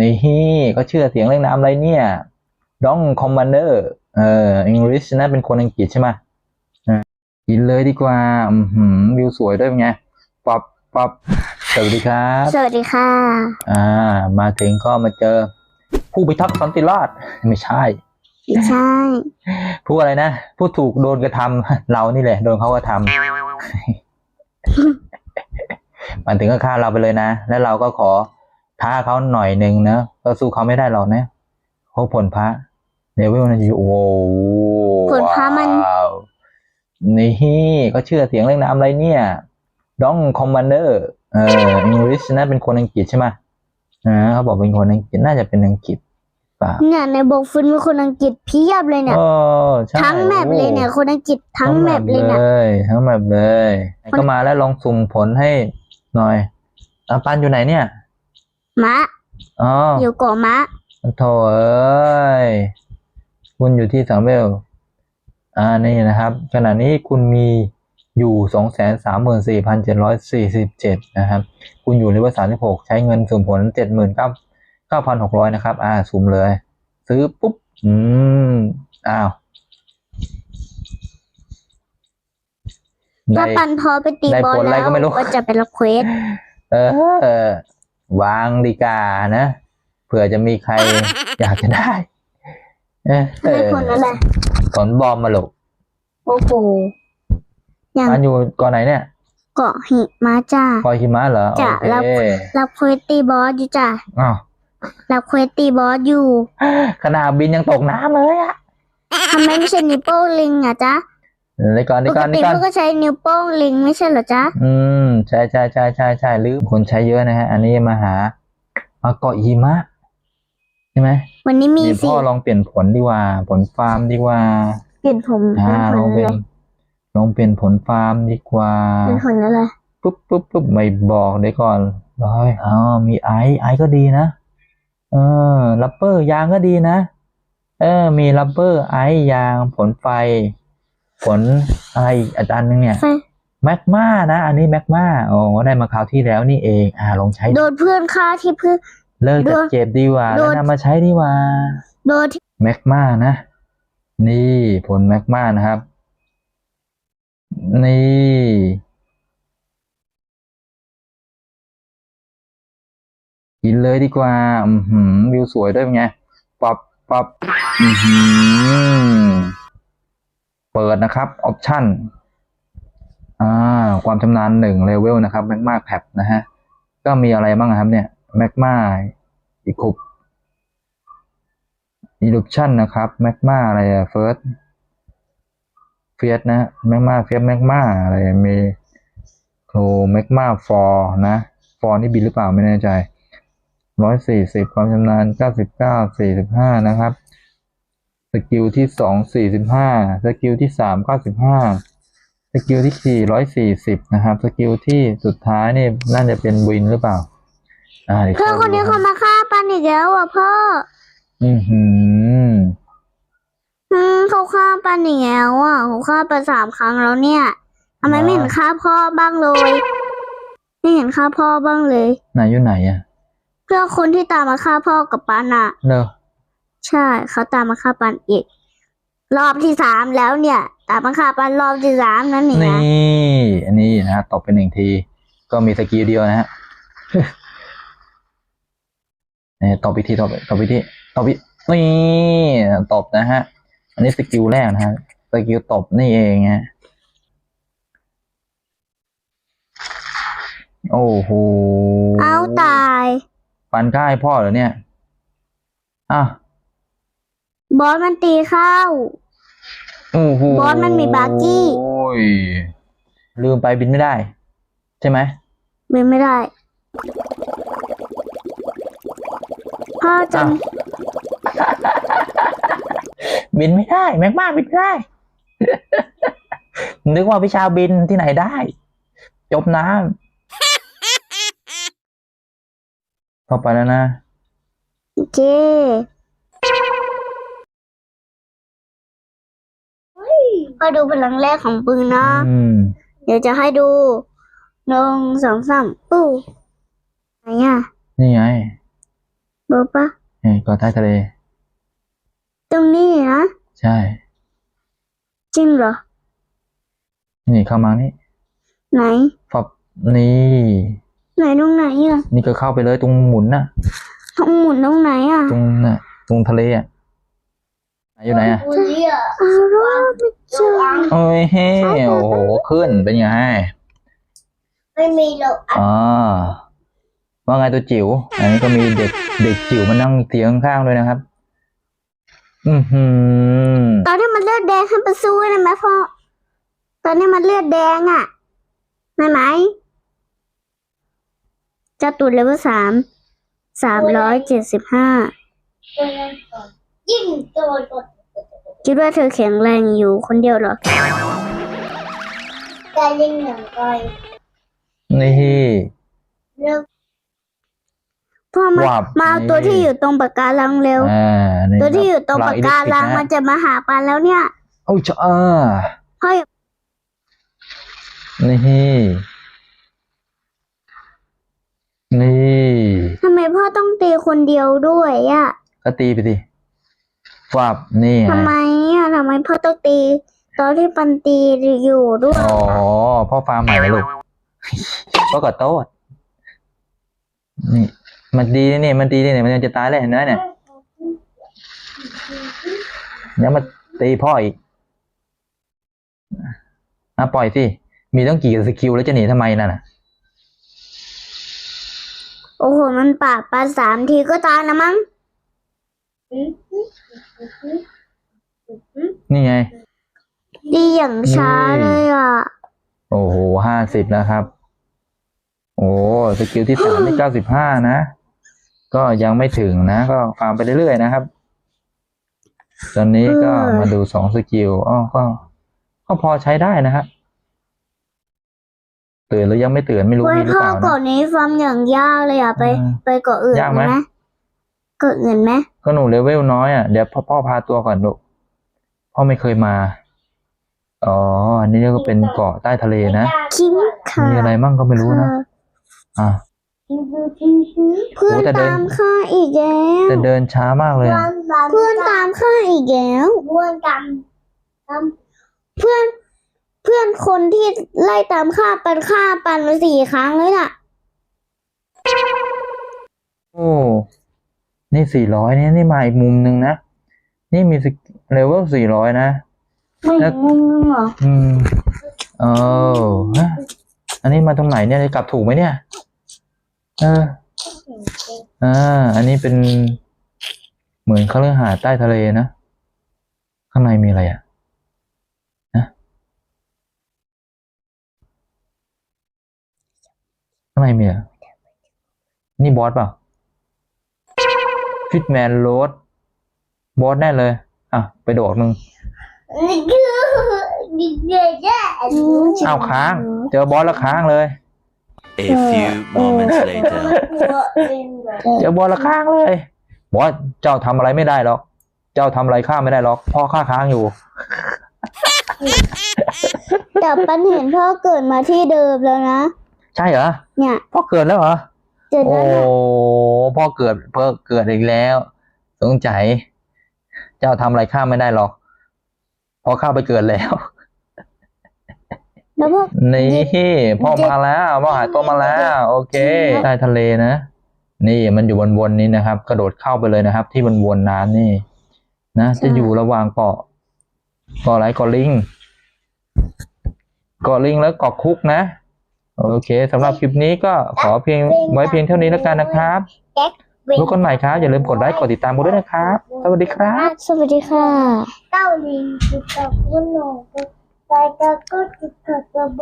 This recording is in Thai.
นี่เขาเชื่อเสียงเรียงนามอะไรเนี่ยดองคอมมานเดอร์เอออังกฤษนะเป็นคนอังกฤษใช่ไหมอะกินเลยดีกว่าอือหือวิวสวยด้วยเป็นไงป๊อปป๊อปสวัสดีครับ สวัสดีค่ะ อ่า มาถึงก็มาเจอ ผู้พิทักษ์สันติราษฎร์ไม่ใช่ไม่ใช่ผู้อะไรนะผู้ถูกโดนกระทำเรานี่แหละ โดนเขากระทำมันถึงก็ฆ่าเราไปเลยนะ แล้วเราก็ขอ ท้าเขาหน่อยหนึ่งนะก็สู้เขาไม่ได้หรอกนะเขาผลพระเลเวลนั้นอยู่โอ้โหผลพระมันว้าวนี่เขาเชื่อเสียงเรียงนามอะไรเนี่ยดองคอมมานเดอร์เอออังกฤษนะเป็นคนอังกฤษใช่ไหมอ่าเขาบอกเป็นคนอังกฤษน่าจะเป็นอังกฤษเปล่าเนี่ยในโบกฟุนมีคนอังกฤษเพียบเลยเนี่ยเออใช่ทั้งแมปเลยเนี่ย คนอังกฤษทั้งแมปเลยเนี่ยทั้งแมปเลย ก็มาแล้วลองสุ่มผลให้หน่อยอาปันอยู่ไหนเนี่ย มะ อ๋ออยู่เกาะมะ โถเอ้ย คุณอยู่ที่สังเวลอ่า นี่นะครับ ขณะนี้คุณมีอยู่สองแสนสามหมื่นสี่พันเจ็ดร้อยสี่สิบเจ็ดนะครับ คุณอยู่เลเวลสามสิบหกใช้เงินสุ่มผลเจ็ดหมื่นเก้าเก้าพันหกร้อยนะครับ อ่า สุ่มเลย ซื้อปุ๊บ อืม อ้าวถ้าได้ปันพอไปตีได้บอลผลอะไรแล้วก็ไม่รู้ก็จะไปรับเควส เออ วางดีกานะเผื่อจะมีใครอยากจะได้เออได้ผลอะไรผลบอมมาลูกโอ้โหอย่างมันอยู่ก่อนไหนเนี่ยเกาะหิมะจ้าคอยหิมะเหรอจะโอรับเครับเควสตีบอสอยู่จ้ะอ้าวรับเควสตีบอสอยู่ขนาดบินยังตกน้ำเลยอะทำไมไม่ใช่นิ้วโป้งลิงอะจ๊ะ เดี๋ยวก่อนปเดี๋ยวกก่อนติเดี๋ยวก่อนเขาก็ใช้นิ้วโป้งลิงไม่ใช่เหรอจ๊ะ อืมใช่ใช่ใช่ใช่ใช่หรือคนใช้เยอะนะฮะ อันนี้มาหามาเกาะหิมะใช่ไหมวันนี้มีเดี๋ยวสิพ่อลองเปลี่ยนผลดีกว่า ผลฟาร์มดีกว่า เปลี่ยนผมอ่าเป็นลองผลเป็นเลยลองเปลี่ยนผลฟาร์มดีกว่า เป็นผลอะไร ปุ๊บปุ๊บปุ๊บไม่บอกเดี๋ยวก่อนร้อยอ๋อมีไอซ์ไอซ์ก็ดีนะ เออลับเปอร์ยางก็ดีนะ เออ มีลับเปอร์ไอซ์ยางผลไฟ ผลอะไรอีกอันนึงเนี่ยไฟแมกมานะ อันนี้แมกมาโอ้ได้มาคราวที่แล้วนี่เองอ่าลองใช้โดนเพื่อนฆ่าที่เพื่อนเลิกจัดโดนเจ็บดีกว่าโดแล้วนนำมาใช้ดีกว่าโดนที่แมกมานะ นี่ผลแมกมานะครับ นี่กินเลยดีกว่า อือหือวิวสวยด้วยเป็นไง ปับปับ อือหือ เปิดนะครับออปชั่นอ่าความชำนาญหนึ่งเลเวลนะครับแมกมาแพบนะฮะก็มีอะไรบ้างครับเนี่ยแมกมาอีคุป eruption นะครับแมกมาอะไรอะ first เฟียสนะแมกมาเฟียสแมกมาอะไรมีโคแมกมาฟอร์นะฟอร์นี่บินหรือเปล่าไม่แน่ใจร้อยสี่สิบความชำนาญเก้าสิบเก้าสี่สิบห้านะครับ สกิลที่สองสี่สิบห้าสกิลที่สามเก้าสิบห้าสกิลที่สี่ร้อยสี่สิบนะครับ สกิลที่สุดท้ายนี่น่าจะเป็นวินหรือเปล่าอ่าดี๋ยวเพื่อนคนนี้ดูเขามาฆ่าปันอีกแล้วอะพ่อ อือหืออืมเขาฆ่าปันอีกแล้วอะเขาฆ่าไปสามครั้งแล้วเนี่ยทำไมไม่เห็นฆ่าพ่อบ้างเลยไม่เห็นฆ่าพ่อบ้างเลย ไหนอยู่ไหนอะ เพื่อคนที่ตามมาฆ่าพ่อกับปันอะเลอ ใช่เขาตามมาฆ่าปันอีก รอบที่สามแล้วเนี่ย ตามมาฆ่าปันรอบที่สามนั่นเองนี่นะอันนี้นะฮะตบไปหนึ่งที ก็มีสกิลเดียวนะฮะเนี่ยตบอีกทีตบตบอีกทีตบอีกนี่ตบนะฮะ อันนี้สกิลแรกนะฮะสกิลตบนี่เองฮะโอ้โห เอาตาย ปันก้ายพ่อเหรอเนี่ย อะ บอสมันตีเข้า โอ้โหบอสมันมีบาร์กี้ โอ้ยลืมไปบินไม่ได้ ใช่ไหมบินไม่ได้พ่อจอ้าวบินไม่ได้ แม็กมาบินไม่ได้ นึกว่าวิชาบินที่ไหนได้ จบน้ำพอไปแล้วนะำโอเค ก็ดูพลังแรกของปืนนะ อืมเดี๋ยวจะให้ดูหนึ่งสองสามปู้ไหนอะนี่ไงรู้ปะนี่เกาะใต้ทะเล ตรงนี้นะใช่ จริงเหรอ นี่เข้ามานี่ไหน ฟับนี่ ไหนตรงไหนอะนี่ก็เข้าไปเลยตรงหมุนน่ะท้องหมุนตรงไหนอะ ตรงน่ะ ตรงทะเลอะไหน อยู่ไหนอะอารมณ์ไม่เจอโอ้ยเฮ้โอ้โหขึ้นเป็นไงไม่มีหรอกอ๋อว่าไงตัวจิ๋ว อันนี้ก็มีเด็กเด็กจิ๋วมานั่งเตียงข้างๆด้วยนะครับ อือหือตอนที่มันเลือดแดงให้ไปสู้ได้ไหมพ่อตอนนี้มันเลือดแดงอะได้ไหมเจะตุดเลเวลสามสามร้อยเจ็ดสิบห้า ยิ่งตัวกดคิดว่าเธอแข็งแรงอยู่คนเดียวเหรอแต่ยิ่งหนึ่งไปนี่เริ่มพ่อมาวับมาเอาตัวนี่ที่อยู่ตรงปากการังเร็ว อ่านี่ตัวที่คอยู่ตรงพปากการังอิเล็มันกทริกะจะมาหาปันแล้วเนี่ยโอ้ยจ้าพ่ออย่านี่นี่ทำไมพ่อต้องตีคนเดียวด้วยอะก็ตีไปสิ วับนี่ไงทำไมอะทำไมพ่อต้องตี ตอนที่ปันตีอยู่ด้วย อ๋อ พ่อฟาร์มใหม่เลยลูกพ่อขอโทษนี่ มันดีนะนี่มันดีนี่มันยังจะตายแล้วเห็นไหมเนี่ยยังมาตีพ่ออีกอะปล่อยสิ มีต้องกี่สกิลแล้วจะหนีทำไมนั่นน่ะโอ้โห มันปราบปลาสามทีก็ตายนะมั้ง นี่ไง ดีอย่างช้าเลยอะ โอ้โหห้าสิบแล้วครับ โอ้สกิลที่สามนี่เก้าสิบห้านะ ก็ยังไม่ถึงนะ ก็ฟาร์มไปเรื่อยๆนะครับ ตอนนี้ก็เออมาดูสองสกิลอ๋อก็ก็พอใช้ได้นะครับตื่นหรือยังไม่ตื่นไม่รู้เว้ยมีหรือพ่อเปล่าเกาะนะนี้ฟาร์มอย่างยากเลยอะไปอืมไปเกาะอื่นยากไหมไหม เกาะอื่นไหมก็หนูเลเวลน้อยอะเดี๋ยวพ่อพ่อพาตัวก่อนลูกพ่อไม่เคยมา อ๋อ อันนี้ก็เป็นเกาะใต้ทะเลนะ คิมค่ะมีอะไรมั่งก็ไม่รู้นะ อะทิ้งดูทิ้งทิ้งเพื่อนโอ้แต่เดินตามข้าอีกแล้วแต่เดินช้ามากเลย เพื่ออะนตามเพื่อนตามข้าอีกแล้ว เพื่อนตามตามเพื่อนเพื่อนคนที่ไล่ตามข้าปันข้าปันมาสี่ครั้งเลยน่ะ โอ้ นี่สี่ร้อยเนี่ยนี่มาอีกมุมหนึ่งนะ นี่มีเลเวลสี่ร้อยนะไม่แล้วงงเหรอ อืมเออฮะอันนี้มาตรงไหนเนี่ยกลับถูกไหมเนี่ย เอออ่าอันนี้เป็นเหมือนเขาเรื่องหาดใต้ทะเลนะ ข้างในมีอะไรอะนะข้างในมีอะนี่บอสเปล่า ฟิตแมนโรดบอสแน่เลย อะ ไปโดดมึงนี่คือนี่เยอะแยะเอาค้าง เจอบอสแล้วค้างเลย A few moments later. ตัวเองเหรอเจอบอสแล้วค้างเลย บอสเจ้าทำอะไรไม่ได้หรอก เจ้าทำอะไรข้าไม่ได้หรอก พ่อข้าค้างอยู่แต่ปันเห็นพ่อเกิดมาที่เดิมแล้วนะ ใช่เหรอ เนี่ย พ่อเกิดแล้วเหรอ เจ็ดโอ้แล้วน่ะพ่อเกิดเพ่อเกิดอีกแล้ว สงสัยเจ้าทำอะไรข้าไม่ได้หรอกเพอข้าไปเกิดแล้ว แล้วพ่อนี่พ่อมาแล้วพ่อหายตัวมาแล้ว โอเคใต้ทะเลนะ นี่มันอยู่วนๆนี้นะครับ กระโดดเข้าไปเลยนะครับ ที่วนๆน้ำนี่ นะจะอยู่ระหว่างเกาะเกาะอะไรเกาะลิงเกาะลิงแล้วเกาะคุกนะ โอเคสำหรับคลิปนี้ก็ขอเพียงไว้เพียงเท่านี้แล้วกันนะครับพบกันใหม่ครับ อย่าลืมกดไลค์กดติดตามกันด้วยนะครับ สวัสดีครับ สวัสดีค่ะเต้าลิงติดกับคุณหนูไปกับก็ติดกับ